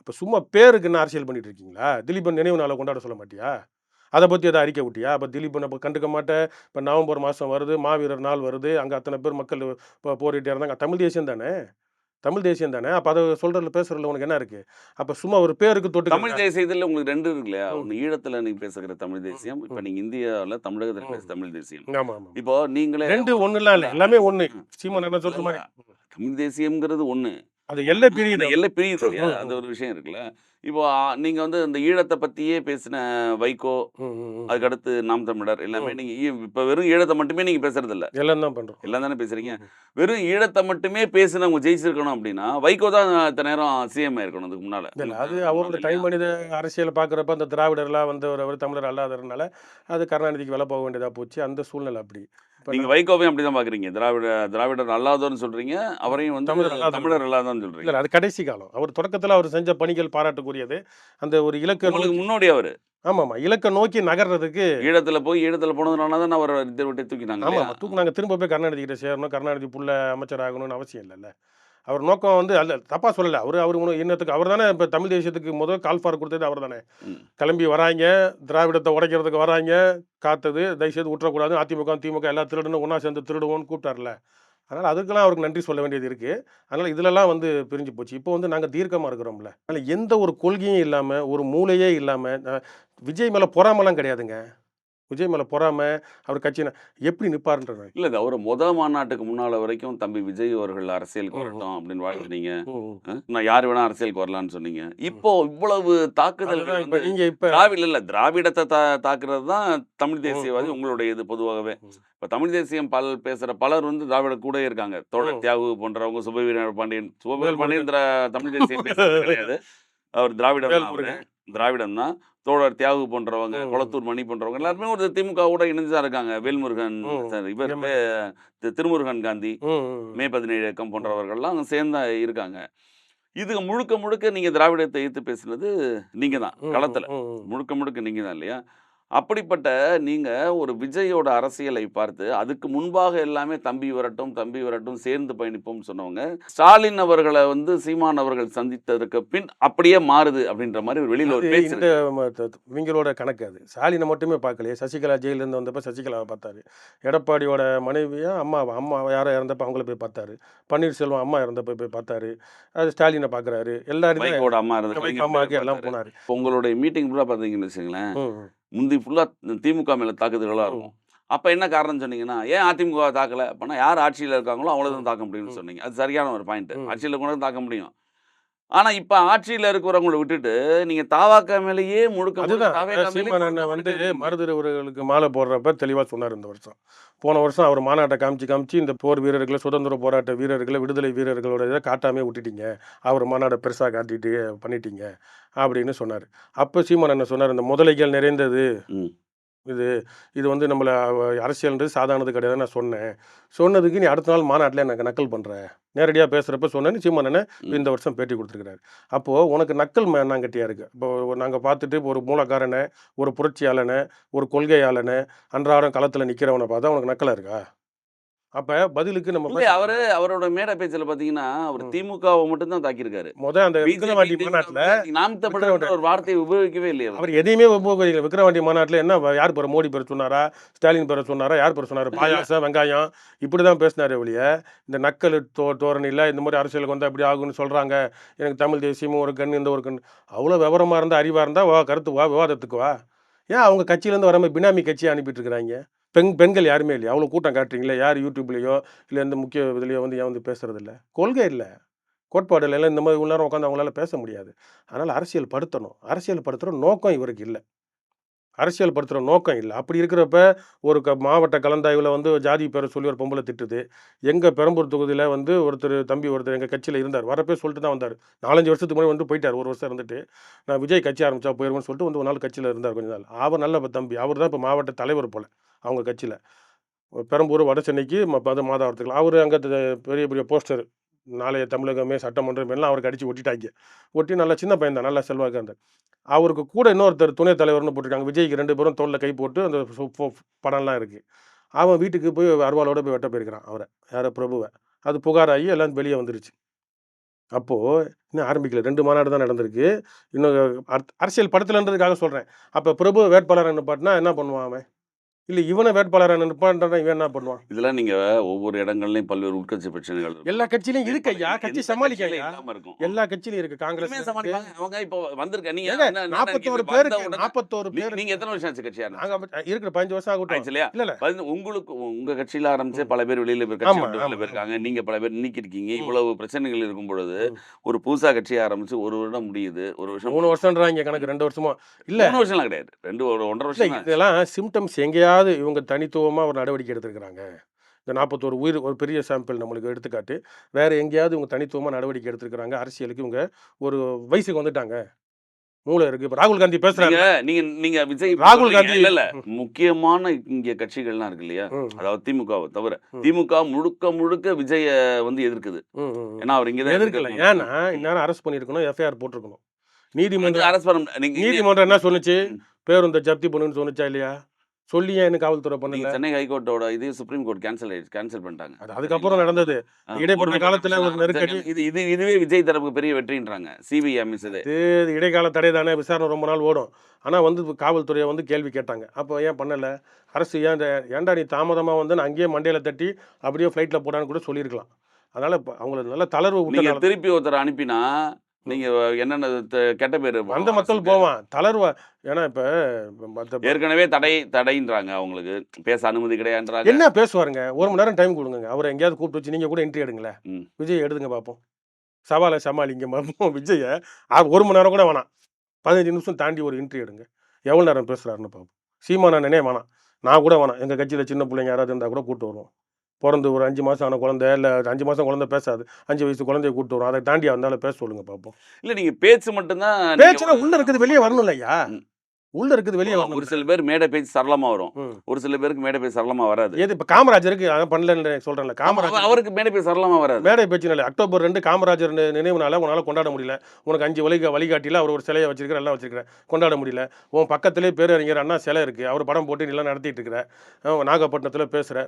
அப்போ சும்மா பேருக்கு என்ன அரசியல் பண்ணிட்டு இருக்கீங்களா? திலீபன் நினைவு நாளை கொண்டாட சொல்ல மாட்டியா? அதை பற்றி எதாவது அறிக்கை விட்டியா அப்போ திலீபன் அப்போ கண்டுக்க மாட்டேன். இப்போ நவம்பர் மாதம் வருது மாவீரர் நாள் வருது அங்கே அத்தனை பேர் மக்கள் இப்போ போரிட்டே இருந்தாங்க தமிழ் தேசியம் தானே? தமிழ் தேசியம் தானே? அப்போ அதை சொல்கிறதுல பேசுறதுல உனக்கு என்ன இருக்குது அப்போ சும்மா ஒரு பேருக்கு தொட்டு தமிழ் தேசியத்துல உங்களுக்கு ரெண்டு இருக்கு இல்லையா. ஒன்று ஈழத்துல நீங்க பேசுகிற தமிழ் தேசியம் இப்ப ம். நீங்க இந்தியாவுல தமிழகத்துல. பேச தமிழ் தேசியம். ஆமாம் ஆமாம் இப்போ நீங்களே ரெண்டு ஒன்றுலாம் இல்லை. எல்லாமே ஒன்று. சீமான் என்ன சொல்கிற மாதிரி. தமிழ் தேசியம்ங்கிறது ஒண்ணு. அது எல்லை பிரியுது எல்லை பிரியுது அந்த. ஒரு விஷயம் இருக்குல்ல. இப்போ நீங்க வந்து இந்த ஈழத்தை பத்தியே பேசின வைகோ. அதுக்கடுத்து நாம் தமிழர் எல்லாமே. நீங்க இப்ப வெறும் ஈழத்தை மட்டுமே நீங்க பேசுறது இல்ல எல்லாம் தான் பண்ணுறோம் எல்லாம் தானே பேசுறீங்க. வெறும் ஈழத்தை மட்டுமே பேசினவங்க ஜெயிச்சிருக்கணும் அப்படின்னா வைகோ தான் இத்தனை நேரம் சிஎம் இருக்கணும் அதுக்கு முன்னால. இல்லை அது அவரோட டைம் மனித அரசியல் பார்க்குறப்ப அந்த திராவிடர்லாம் வந்து ஒரு ஒரு தமிழர் அல்லாததுனால அது கருணாநிதிக்கு விலை போக வேண்டியதாக போச்சு. அந்த சூழ்நிலை அப்படி. நீங்க வைகோவையும் அப்படிதான் பாக்குறீங்க. திராவிட திராவிடர் அல்லாதோன்னு சொல்றீங்க. அவரையும் வந்து தமிழர். தமிழர் அல்லாதோன்னு சொல்றீங்க. இல்லை அது கடைசி காலம். அவர் தொடக்கத்தில் அவர் செஞ்ச பணிகள் பாராட்டுக்குரியது. அந்த ஒரு இலக்கு முன்னோடி அவரு. ஆமாமா இலக்கை நோக்கி நகர்றதுக்கு ஈழத்துல போய் ஈழத்துல போனதுனால தான் அவர் இதை விட்டு தூக்கினாங்க ஆமா இல்லையா? தூக்கு நாங்கள் திரும்ப போய் கருணாநிதி கிட்ட சேரணும். கருணாநிதி புள்ள அமைச்சர் ஆகணும்னு அவசியம் இல்லைல்ல. அவர் நோக்கம் வந்து அல்ல தப்பா சொல்லல. அவர் அவர் இன்னத்துக்கு அவர் தானே இப்போ தமிழ் தேசியத்துக்கு முதல் கால்ஃபார் கொடுத்தது அவர் தானே. கிளம்பி வராங்க திராவிடத்தை உடைக்கிறதுக்கு வராங்க காத்தது தயவுசெய்து விட்டுறக்கூடாது அதிமுக திமுக எல்லா திருடனும் ஒன்றா சேர்ந்து திருடுவோம்னு கூப்பிட்டார்ல. அதனால் அதுக்கெல்லாம் அவருக்கு நன்றி சொல்ல வேண்டியது இருக்குது அதனால் இதிலெல்லாம் வந்து பிரிஞ்சு போச்சு. இப்போ வந்து நாங்கள் தீர்க்கமாக இருக்கிறோம்ல. அதனால் எந்த ஒரு கொள்கையும் இல்லாமல் ஒரு மூளையே இல்லாமல் விஜய் மேலே பொறாமலாம் கிடையாதுங்க. விஜய் மேலே பொறாம அவர் கட்சினா எப்படி நிற்பாருன்றது இல்ல இது அவர் முத மாநாட்டுக்கு முன்னால வரைக்கும் தம்பி விஜய் அவர்கள் அரசியலுக்கு வரட்டும் அப்படின்னு வாழ்த்துனீங்க? நான் யார் வேணா அரசியலுக்கு வரலாம்னு சொன்னீங்க. இப்போ இவ்வளவு தாக்குதல்கள் அதுதான் இப்போ திராவிட இல்ல திராவிடத்தை தா தாக்குறது தான் தமிழ் தேசியவாதி. உங்களுடைய இது பொதுவாகவே. இப்ப தமிழ் தேசியம் பல பேசுற பலர் வந்து திராவிட கூட இருக்காங்க. தோழர் ம். தியாகு போன்றவங்க சுபவீர பாண்டியன் சுபவீர. பாண்டியன் தமிழ் தேசியம் பேசுறது கிடையாது. அவர் திராவிடம் திராவிடம் தான் தோழர் தியாகு போன்றவங்க. குளத்தூர் மணி போன்றவங்க எல்லாருமே ஒரு திமுக கூட இணைஞ்சு தான் இருக்காங்க. வேல்முருகன் இவர் திருமுருகன் காந்தி ம், பதினேழு இயக்கம் போன்றவர்கள்லாம் அங்க சேர்ந்தா இருக்காங்க. இது முழுக்க முழுக்க நீங்க திராவிடத்தை எதிர்த்து பேசுனது நீங்க தான் களத்துல. முழுக்க முழுக்க நீங்க தான் இல்லையா? அப்படிப்பட்ட நீங்க ஒரு விஜயோட அரசியலை பார்த்து அதுக்கு முன்பாக எல்லாமே தம்பி வரட்டும் தம்பி வரட்டும் சேர்ந்து பயணிப்போம் சொன்னவங்க ஸ்டாலின் அவர்களை வந்து சீமான் அவர்கள் சந்தித்ததற்கு பின் அப்படியே மாறுது அப்படின்ற மாதிரி ஒரு வெளியில ஒரு பேச்சு இவங்களோட கணக்கு அது. ஸ்டாலினை மட்டுமே பார்க்கலையே. சசிகலா ஜெயிலேருந்து வந்தப்ப சசிகலாவை பார்த்தாரு. எடப்பாடியோட மனைவியா அம்மாவை? அம்மா யாரோ இறந்தப்ப அவங்கள போய் பார்த்தாரு. பன்னீர்செல்வம் அம்மா இறந்தப்ப போய் பார்த்தாரு. அது ஸ்டாலினை பார்க்குறாரு. எல்லாருமே அம்மா இருந்த வைகோ அம்மாவுக்கு எல்லாம் போனாரு. உங்களுடைய மீட்டிங் ஃபுல்லாக பார்த்தீங்கன்னு வச்சுங்களேன். முந்தி ஃபுல்லாக திமுக மேல தாக்குதலாக இருக்கும். அப்போ என்ன காரணம் சொன்னீங்கன்னா ஏன் அதிமுக தாக்கல? அப்படின்னா யார் ஆட்சியில் இருக்காங்களோ அவ்வளோதான் தாக்க முடியும்னு. சொன்னீங்க. அது சரியான ஒரு பாயிண்ட். ஆட்சியில் கூட தாக்க முடியும். ஆனா இப்போ ஆட்சியில் இருக்கிறவங்கள விட்டுட்டு நீங்க தாவாக்க மேலேயே முழுக்க அதுதான். வந்து முழுக்க மருதுறவர்களுக்கு மாலை போடுறப்ப தெளிவாக சொன்னார் இந்த வருஷம். போன வருஷம் அவர் மாநாட்டை காமிச்சு காமிச்சு இந்த போர் வீரர்களை சுதந்திர போராட்ட வீரர்களை விடுதலை வீரர்களோட இதை காட்டாமே விட்டுட்டீங்க. அவர் மாநாடை பெருசாக காட்டிட்டு பண்ணிட்டீங்க அப்படின்னு சொன்னார். அப்போ சீமான் அண்ணன் சொன்னார் இந்த முதலைகள் நிறைந்தது. இது இது வந்து நம்மளை அரசியல்ன்றது சாதாரணது கிடையாது நான் சொன்னேன். சொன்னதுக்கு நீ அடுத்த நாள் மாநாட்டில் எனக்கு நக்கல் பண்ணுற நேரடியாக பேசுகிறப்ப சொன்னேன்னு ம். இந்த வருஷம் பேட்டி கொடுத்துருக்கிறாரு. அப்போது உனக்கு நக்கல் மேனாங்கட்டியாக இருக்குது இப்போ நாங்கள் பார்த்துட்டு ஒரு மூலக்காரனை ஒரு புரட்சியாளனை ஒரு கொள்கையாளனை அன்றாடம் களத்தில் நிற்கிறவனை பார்த்தா உனக்கு நக்கலாக இருக்கா? அப்போ பதிலுக்கு நம்ம அவரு அவரோட மேடை பேச்சில் பார்த்தீங்கன்னா அவர். திமுகவை மட்டும் தான் தாக்கியிருக்காரு. முத அந்த விக்கிரவாண்டி மாநாட்டில் நாம் தமிழர் ஒரு வார்த்தையை உபயோகிக்கவே இல்லையா அவர். எதையுமே உபயோகிக்கல. விக்கிரவாண்டி மாநாட்டில் என்ன யார் பேர் மோடி பேர் சொன்னாரா ஸ்டாலின் பேர் சொன்னாரா யார் பேர் சொன்னார் பாயாசம் வெங்காயம் இப்படி தான் பேசினாரே ஒழிய இந்த நக்கல் தோ தோரணையில் இந்த மாதிரி அரசியலுக்கு வந்தால் இப்படி ஆகும்னு சொல்கிறாங்க எனக்கு தமிழ் தேசியமும் ஒரு கண் இந்த ஒரு கண். அவ்வளோ விவரமாக இருந்தால் அறிவாக இருந்தால் வா கருத்து வா விவாதத்துக்கு வா. ஏன் அவங்க கட்சியிலேருந்து வராமல் பினாமி கட்சியை அனுப்பிட்டு இருக்கிறாங்க? பெண் பெண்கள் யாருமே இல்லையா? அவ்வளோ கூட்டம் காட்டுறீங்களே? யார் யூடியூப்லேயோ இல்லை எந்த முக்கிய இதுலேயோ வந்து ஏன் வந்து பேசுகிறதில்ல கொள்கை இல்லை. கோட்பாடுல எல்லாம் இந்த மாதிரி இவ்வளோ நேரம் உட்காந்து அவங்களால பேச முடியாது. அதனால் அரசியல் படுத்தணும். அரசியல் படுத்துகிற நோக்கம் இவருக்கு இல்லை. அரசியல் படுத்துகிற நோக்கம் இல்லை. அப்படி இருக்கிறப்ப ஒரு க மாவட்ட கலந்தாய்வில் வந்து ஜாதி பேரை சொல்லி ஒரு பொம்பளை திட்டுது. எங்கள் பெரம்பூர் தொகுதியில் வந்து ஒருத்தர் தம்பி ஒருத்தர் எங்கள் கட்சியில் இருந்தார். வரப்பே சொல்லிட்டு தான் வந்தார். நாலஞ்சு வருஷத்துக்கு முன்னாடி வந்து போயிட்டார். ஒரு வருஷம் இருந்துட்டு நான் விஜய் கட்சி ஆரம்பித்தா போயிருவேன்னு சொல்லிட்டு வந்து ஒரு நாள் கட்சியில் இருந்தார் கொஞ்ச நாள். அவர் நல்ல தம்பி. அவர் தான் இப்போ மாவட்ட தலைவர் போல். அவங்க கட்சியில். பெரம்பூர் வட சென்னைக்கு மத அது மாதாவரத்துக்கு அவர் அங்கே பெரிய பெரிய போஸ்டர். நாளைய தமிழகமே சட்டமன்றம் எல்லாம் அவருக்கு அடித்து ஒட்டிட்டாங்க. ஒட்டி நல்லா சின்ன பையன் தான் நல்லா செல்வாக்கு இருந்தார் அவருக்கு கூட இன்னொருத்தர் துணைத் தலைவர்னு போட்டிருக்காங்க விஜய்க்கு ரெண்டு பேரும் தோளில் கை போட்டு அந்த ஃபோ- படம்லாம் இருக்குது அவன் வீட்டுக்கு போய் அருவாளோட போய் வெட்ட போயிருக்கிறான் அவரை. யாரை பிரபுவை. அது புகாராகி எல்லாம் வெளியே வந்துருச்சு. அப்போது இன்னும் ஆரம்பிக்கல. ரெண்டு மாநாடு தான் நடந்திருக்கு. இன்னும் அரசியல் படத்துலன்றதுக்காக சொல்கிறேன் அப்போ பிரபு வேட்பாளர் பாட்டினா என்ன பண்ணுவான் அவன்? இல்லை இவனை வேட்பாளராக நிப்பாட்டுறா இவன் என்ன பண்ணுவான்? இதெல்லாம் நீங்க ஒவ்வொரு இடங்கள்லயும் பல்வேறு உட்கட்சி பிரச்சனைகள். எல்லா கட்சியிலையும் இருக்கு ஐயா. கட்சி இல்லாம இருக்கும். எல்லா கட்சியிலையும் இருக்கு. காங்கிரஸ் அவங்க இப்போ வந்திருக்க. நீங்க நாற்பத்தோரு உடனே- நாற்பத்தோரு பேர் நீங்க எத்தனை வருஷம் ஆச்சு கட்சியா? நாங்க அப்ப- இருக்கிற பதினஞ்சு வருஷம் ஆகட்டும். இல்லையா? இல்ல உங்களுக்கு உங்க கட்சியில ஆரம்பிச்சு. பல பேர் வெளியில போயிருக்காங்க. நீங்க பல பேர் நீக்கி இருக்கீங்க ம். இவ்வளவு பிரச்சனைகள் இருக்கும் பொழுது. ஒரு புதுசா கட்சி ஆரம்பிச்சு ஒரு வருடம் முடியுது. ஒரு வருஷம் மூணு வருஷம்ன்றாங்க கணக்கு ரெண்டு வருஷமா. இல்ல. மூணு வருஷம்லாம் கிடையாது. ரெண்டு ஒரு ஒன்றரை வருஷம் இதெல்லாம் சிம்டம்ஸ் எங்கேயாவது இவங்க தனித்துவமா ஒரு நடவடிக்கை எடுத்திருக்கிறாங்க. இந்த நாற்பத்தோரு உயிர் ஒரு பெரிய சாம்பிள் நம்மளுக்கு எடுத்துக்காட்டு. வேற எங்கேயாவது இவங்க தனித்துவமா நடவடிக்கை எடுத்திருக்கிறாங்க. அரசியலுக்கு இவங்க ஒரு வயசுக்கு வந்துட்டாங்க. மூளை இருக்கு. இப்ப ராகுல் காந்தி பேசுறாங்க நீங்க நீங்க விஜய் ராகுல். காந்தி- இல்ல இல்ல. முக்கியமான இங்க கட்சிகள்லாம் இருக்கு இல்லையா? அதாவது திமுகவை தவிர. திமுக முழுக்க முழுக்க விஜய வந்து எதிர்க்குது. ஏன்னா அவர் இங்கதான் எதிர்க்கல. ஏன்னா இந்நேரம் அரெஸ்ட் பண்ணியிருக்கணும். எஃப்ஐஆர் போட்டிருக்கணும். நீதிமன்றம் அரசு நீதிமன்றம் என்ன சொன்னுச்சு. பேருந்தை ஜப்தி பண்ணுன்னு சொன்னுச்சா இல்லையா? சொல்லி ஏன் காவல்துறை பண்ணல. சென்னை ஹைகோர்ட்டோட இது சுப்ரீம் கோர்ட் கேன்சல் ஆயிடுச்சு கேன்சல் பண்ணிட்டாங்க. அது அதுக்கப்புறம் நடந்தது. இடைப்பட்ட காலத்துல ஒரு. நெருக்கடி. இது இது இதுவே விஜய் தரப்புக்கு பெரிய வெற்றின்றாங்க. சிபிஐ அமைச்சது இது இடைக்கால தடை தானே விசாரணை ரொம்ப நாள் ஓடும். ஆனால் வந்து காவல்துறையை வந்து கேள்வி கேட்டாங்க. அப்போ ஏன் பண்ணலை? அரசு ஏன் ஏன்டா நீ தாமதமாக வந்து நான் அங்கேயே மண்டையில் தட்டி அப்படியே ஃப்ளைட்டில் போடான்னு கூட சொல்லியிருக்கலாம். அதனால் இப்போ அவங்கள நல்ல தளர்வு திருப்பி ஒருத்தர் அனுப்பினா நீங்க என்னென்ன கெட்ட பேர் அந்த மக்கள் போவான். தளர்வா ஏன்னா இப்போ மற்ற ஏற்கனவே தடை தடைன்றாங்க அவங்களுக்கு. பேச அனுமதி கிடையாதுன்றாங்க என்ன பேசுவாருங்க? ஒரு மணி நேரம் டைம் கொடுங்க அவரை எங்கேயாவது கூப்பிட்டு வச்சு நீங்கள் கூட என்ட்ரி எடுங்களேன். விஜய் எடுதுங்க பார்ப்போம் சவாலை சமாளிங்க பார்ப்போம் விஜயை ஒரு மணி நேரம் கூட வேணாம். பதினஞ்சு நிமிஷம் தாண்டி ஒரு என்ட்ரி எடுங்க. எவ்வளோ நேரம் பேசுகிறாருன்னு பார்ப்போம் சீமானா வேணாம். நான் கூட வேணாம். எங்கள் கட்சியில் சின்ன பிள்ளைங்க யாராவது இருந்தால் கூட கூப்பிட்டு வருவோம். பிறந்து ஒரு அஞ்சு மாதம் ஆன குழந்தை இல்லை அஞ்சு மாதம் குழந்தை பேசாது அஞ்சு வயசு குழந்தைய கூப்பிட்டு வரும். அதை தாண்டி வந்தாலும் பேச சொல்லுங்க பார்ப்போம் இல்ல நீங்க பேச்சு மட்டும்தான் பேச்சுனா உள்ள இருக்குது வெளியே வரணும் இல்லையா. உள்ள இருக்குது வெளியே ஒரு சில பேர் மேடை பேச்சு சரளமா வரும். ஒரு சில பேருக்கு மேடை பேச்சு சரளமா வராது. எது இப்போ காமராஜருக்கு பண்ணலன்னு சொல்கிறேன்ல அவ- காமராஜர் அவருக்கு மேடை பேச்சு சரளமா வராது. மேடை பேச்சினால அக்டோபர் ரெண்டு காமராஜர் நினைவு நாளை உன்னால் கொண்டாட முடியல. உனக்கு அஞ்சு வழி வழிகாட்டியில் அவர் ஒரு சிலையை வச்சிருக்கிற எல்லாம் வச்சிருக்கிற கொண்டாட முடியல. உன் பக்கத்திலே பேரறிஞர் அண்ணா சிலை இருக்குது அவர் படம் போட்டு எல்லாம் நடத்திட்டு இருக்கிற. நாகப்பட்டினத்தில் பேசுகிற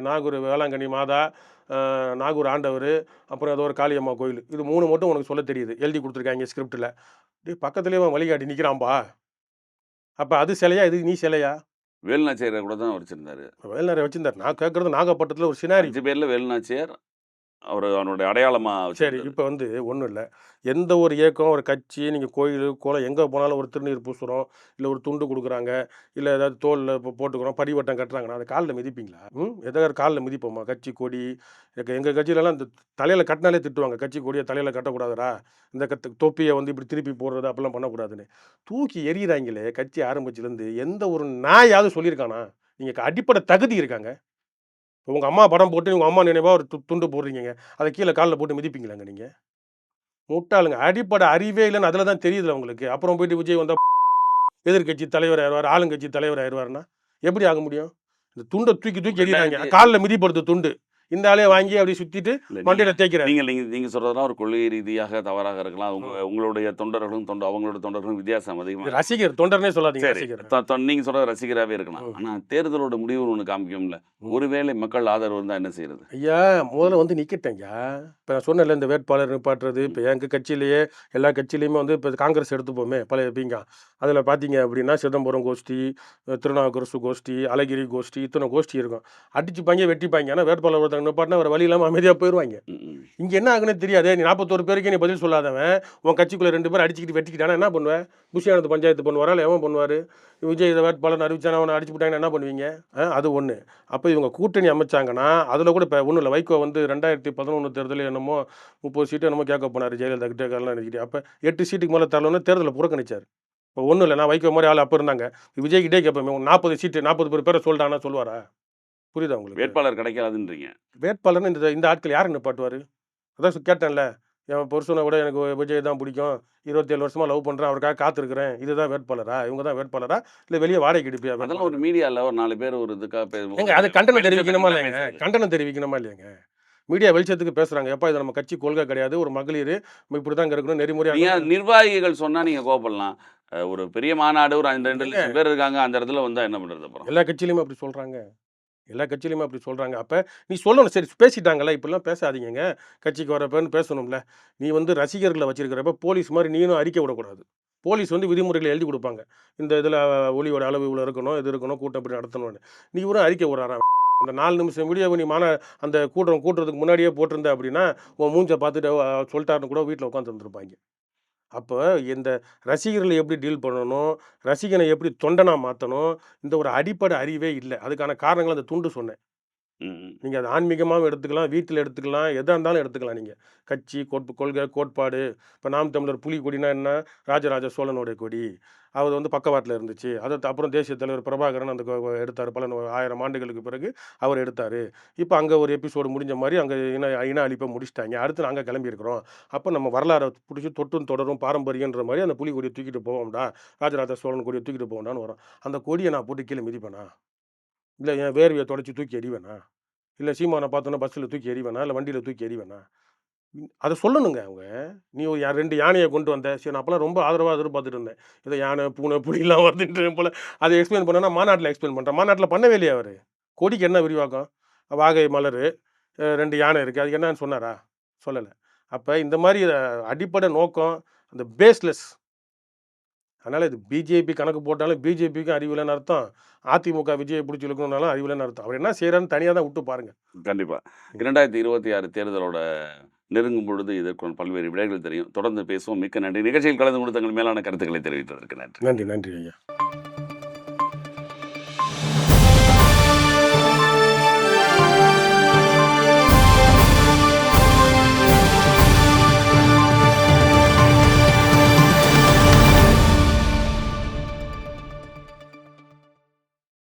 நாகூர் வேளாங்கண்ணி மாதா நாகூர் ஆண்டவர் அப்புறம் ஏதோ ஒரு காளியம்மா கோயில். இது மூணு மட்டும் உனக்கு சொல்ல தெரியுது. எழுதி கொடுத்துருக்காங்க ஸ்கிரிப்டில். பக்கத்துலேயே வழிகாட்டி நிற்கிறான்பா அப்போ அது சிலையா? இது நீ சிலையா? வேலுநாச்சியார் கூட தான் வச்சிருந்தாரு. வேலைநரை வச்சிருந்தார். நான் கேட்குறது நாகப்பட்டினத்தில் ஒரு சினாரி. அஞ்சு பேர்ல வேலுநாச்சியார் அவர் அவனுடைய அடையாளமா சரி. இப்போ வந்து ஒன்றும் இல்லை. எந்த ஒரு இயக்கம் ஒரு கட்சி நீங்கள் கோயில் குளம் எங்கே போனாலும் ஒரு திருநீர் பூசுகிறோம் இல்லை ஒரு துண்டு கொடுக்குறாங்க இல்லை ஏதாவது தோலில் இப்போ போட்டுக்கிறோம் பரிவட்டம் கட்டுறாங்கன்னா அதை காலில் மிதிப்பீங்களா? ம்? எதாவது காலில் மிதிப்போமா? கட்சி கொடி எங்கள் கட்சியிலலாம் இந்த தலையில் கட்டினாலே திட்டுவாங்க. கட்சி கொடியை தலையில் கட்டக்கூடாதுடா. இந்த கத்து தொப்பியை வந்து இப்படி திருப்பி போடுறது அப்படிலாம் பண்ணக்கூடாதுன்னு. தூக்கி எறிகிறாங்களே கட்சி ஆரம்பிச்சிலேருந்து எந்த ஒரு நாயாவது சொல்லியிருக்கானா? நீங்கள் அடிப்படை தகுதி இருக்காங்க. உங்கள் அம்மா படம் போட்டு உங்கள் அம்மா நினைவாக ஒரு துண்டு போடுறீங்க அதை கீழே காலில் போட்டு மிதிப்பீங்களாங்க நீங்கள் முட்டாளுங்க. அடிப்படை அறிவே இல்லைன்னு அதில் தான் தெரியுதுல உங்களுக்கு. அப்புறம் போயிட்டு விஜய் வந்தால் எதிர்க்கட்சி தலைவர் ஆயிடுவார் ஆளுங்கட்சி தலைவர் ஆயிடுவாருன்னா எப்படி ஆக முடியும்? இந்த துண்டை தூக்கி தூக்கி எறிகிறாங்க காலில் மிதிப்படுது துண்டு. இந்த ஆளே வாங்கி அப்படி சுற்றிட்டு மண்டையில் தேய்க்கிறாரு. நீங்க நீங்க நீங்க சொல்றதெல்லாம் ஒரு கொள்கை ரீதியாக தவறாக இருக்கலாம். உங்க உங்களுடைய தொண்டர்களும் தொண்டு அவங்களோட தொண்டர்களும் வித்தியாசம் அதிகமா. ரசிகர் தொண்டர்னே சொல்லாதீங்க ரசிகர். தொ- தொ- நீங்க சொல்ற ரசிகராகவே இருக்கலாம். ம். ஆனா தேர்தலோட முடிவு ஒன்று காமிக்கும்ல. ஒருவேளை மக்கள் ஆதரவு இருந்தா என்ன செய்யறது ஐயா முதல்ல வந்து நிற்கட்டேங்க இப்போ நான் சொன்னேன்ல இந்த வேட்பாளர் நிப்பாட்டுறது. இப்போ எங்கள் கட்சியிலேயே எல்லா கட்சியிலையுமே வந்து இப்போ காங்கிரஸ் எடுத்துப்போமே பழைய பீங்கா. அதில் பார்த்தீங்க அப்படின்னா சிதம்பரம் கோஷ்டி திருநாவுக்கரசு கோஷ்டி அழகிரி கோஷ்டி இத்தனை கோஷ்டி இருக்கும். அடிச்சுப்பாங்க வெட்டிப்பாங்க ஆனால் வேட்பாளர் ஒருத்தங்க நிப்பாட்டினா வேறு வழி இல்லாமல் அமைதியாக போயிடுவாங்க. இங்கே என்ன ஆகுன்னு தெரியாதே நீ நாற்பத்தோரு பேருக்கு நீ பதில் சொல்லாதவன். உன் கட்சிக்குள்ளே ரெண்டு பேர் அடிச்சுக்கிட்டு வெட்டிக்கிட்டானா என்ன பண்ணுவேன் புஷியானது பஞ்சாயத்து பண்ணுவாரா இல்லை எவன் பண்ணுவார்? விஜய் இதை வேட்பாளர் அறிவிச்சானா அவனை அடிச்சு விட்டாங்கன்னா என்ன பண்ணுவீங்க? அது ஒன்று அப்போ இவங்க கூட்டணி அமைச்சாங்கன்னா அதில் கூட இப்போ ஒன்றும் இல்லை. வைகோ வந்து ரெண்டாயிரத்தி பதினொன்று தேர்தலில் என்னமோ முப்பது சீட்டு என்னமோ கேட்க போனார். ஜெயலலிதா கிட்டே எல்லாம் நினைக்கிட்டு அப்போ எட்டு சீட்டுக்கு மேலே தரலன்னு தேர்தலில் புறக்கணிச்சார். இப்போ ஒன்றும் இல்லை. நான் வைகோ மாதிரி ஆள் அப்போ இருந்தாங்க. விஜய் கிட்டே கேட்பேன் நாற்பது சீட்டு நாற்பது பேர் பேரை சொல்லிட்டானா சொல்லுவாரா? புரியுதா உங்களுக்கு? வேட்பாளர் கிடைக்காதுன்றீங்க. வேட்பாளர்னு இந்த இந்த ஆட்கள் யார் நிப்பாட்டுவார் அதான் கேட்டேன்ல. என் புருஷனை விட எனக்கு விஜய் தான் பிடிக்கும். இருபத்தேழு வருஷமா லவ் பண்ணுறேன் அவருக்காக காத்திருக்கிறேன். இதுதான் வேட்பாளரா? இவங்க தான் வேட்பாளரா? இல்லை வெளியே வாடகைக்கு எடுப்பியா அதெல்லாம் ஒரு மீடியால ஒரு நாலு பேர் ஒரு இதுக்காக ஏங்க அது கண்டனம் தெரிவிக்கணுமா இல்லைங்க. கண்டனம் தெரிவிக்கணுமா இல்லையாங்க மீடியா வெளிச்சத்துக்கு பேசுறாங்க. எப்பா இது நம்ம கட்சி கொள்கை கிடையாது. ஒரு மகளிர் இப்படி தான் இருக்கணும். நெறிமுறையாக நிர்வாகிகள் சொன்னா நீங்க கோபப்படலாம் அஹ் ஒரு பெரிய மாநாடு ஒரு ரெண்டு பேர் இருக்காங்க. அந்த இடத்துல வந்தா என்ன பண்றது அப்புறம்? எல்லா கட்சியிலுமே அப்படி சொல்கிறாங்க எல்லா கட்சியிலையுமே அப்படி சொல்கிறாங்க அப்போ நீ சொல்லணும். சரி பேசிட்டாங்கல்ல இப்படிலாம் பேசாதீங்க கட்சிக்கு வரப்பன்னு பேசணும்ல. நீ வந்து ரசிகர்களை வச்சிருக்கிறப்ப போலீஸ் மாதிரி நீனும் அறிக்கை விடக்கூடாது. போலீஸ் வந்து விதிமுறைகளை எழுதி கொடுப்பாங்க. இந்த இதில் ஒளியோட அளவு இவ்வளோ இருக்கணும் இது இருக்கணும் கூட்டம் இப்படி நடத்தணும்னு. நீ ஒரு அறிக்கை விடுறாரா அந்த நாலு நிமிஷம் வீடியோவை நீ மான அந்த கூட்டம் கூட்டுறதுக்கு முன்னாடியே போட்டிருந்த அப்படின்னா உன் மூஞ்சை பார்த்துட்டு சொல்லிட்டாருன்னு கூட வீட்டில் உட்காந்துருந்துருப்பாங்க அப்போ இந்த ரசிகர்களை எப்படி டீல் பண்ணணும்? ரசிகனை எப்படி தொண்டனாக மாற்றணும் இந்த ஒரு அடிப்படை அறிவே இல்லை. அதுக்கான காரணங்களை அந்த துண்டு சொன்னேன். நீங்கள் அது ஆன்மீகமாகவும் எடுத்துக்கலாம் வீட்டில் எடுத்துக்கலாம் எதாக இருந்தாலும் எடுத்துக்கலாம் நீங்கள் கட்சி கோட்பு கொள்கை கோட்பாடு. இப்போ நாம் தமிழர் புலி கொடினா என்ன? ராஜராஜ சோழனுடைய கொடி. அவர் வந்து பக்கவாட்டில் இருந்துச்சு. அதை அப்புறம் தேசிய தலைவர் பிரபாகரன் அந்த எடுத்தார். பல ஆயிரம் ஆண்டுகளுக்கு பிறகு அவர் எடுத்தார். இப்போ அங்கே ஒரு எபிசோடு முடிஞ்ச மாதிரி அங்கே இன இன அழிப்பை முடிச்சிட்டாங்க. அடுத்து நாங்கள் கிளம்பியிருக்கிறோம். அப்போ நம்ம வரலாறை பிடிச்சி தொட்டும் தொடரும் பாரம்பரியன்ற மாதிரி அந்த புலி கொடியை தூக்கிட்டு போவோம்டா. ராஜராஜ சோழன் கொடியை தூக்கிட்டு போவோம்டான்னு வரும். அந்த கொடியை நான் போட்டு கீழே மிதிப்பேனா? இல்லை என் வேர்வையை தொடச்சி தூக்கி எறிவேனா? இல்லை சீமானை பார்த்தோன்னா பஸ்ஸில் தூக்கி எறிவேனா இல்லை வண்டியில் தூக்கி எறிவேனா அதை சொல்லணுங்க அவங்க. நீ ஒரு யா 2 கொண்டு வந்த. சரி நான் அப்போலாம் ரொம்ப ஆதரவாக எதிர்பார்த்துட்டு இருந்தேன். ஏதோ யானை, பூனை, புலிலாம் வருதுன்ற போல் அதை எக்ஸ்பிளைன் பண்ணேன்னா, மாநாட்டில் எக்ஸ்பிளைன் பண்ணுறேன் மாநாட்டில் பண்ணவே இல்லையா அவர் கோடிக்கு என்ன விரிவாக்கம்? வாகை மலர் ரெண்டு யானை இருக்குது அதுக்கு என்னன்னு சொன்னாரா? சொல்லலை அப்போ இந்த மாதிரி அடிப்படை நோக்கம், அந்த பேஸ்லெஸ். அதனால இது பிஜேபி கணக்கு போட்டாலும் பிஜேபிக்கும் அறிவு இல்லன்னு அர்த்தம். அதிமுக விஜய புடிச்சு இழுக்கணும்னாலும் அறிவு இல்லன்னு அர்த்தம். அவர் என்ன செய்றாருன்னு தனியா தான் உட்டு பாருங்க. கண்டிப்பா. 2026 தேர்தலோட நெருங்கும் பொழுது இதற்கான பல்வேறு விடைகள் தெரியும். தொடர்ந்து பேசுவோம். மிக்க நன்றி. நிகழ்ச்சியில் கலந்து கொண்டு தங்கள் மேலான கருத்துக்களை தெரிவித்ததற்கு நன்றி. நன்றி, நன்றி ஐயா.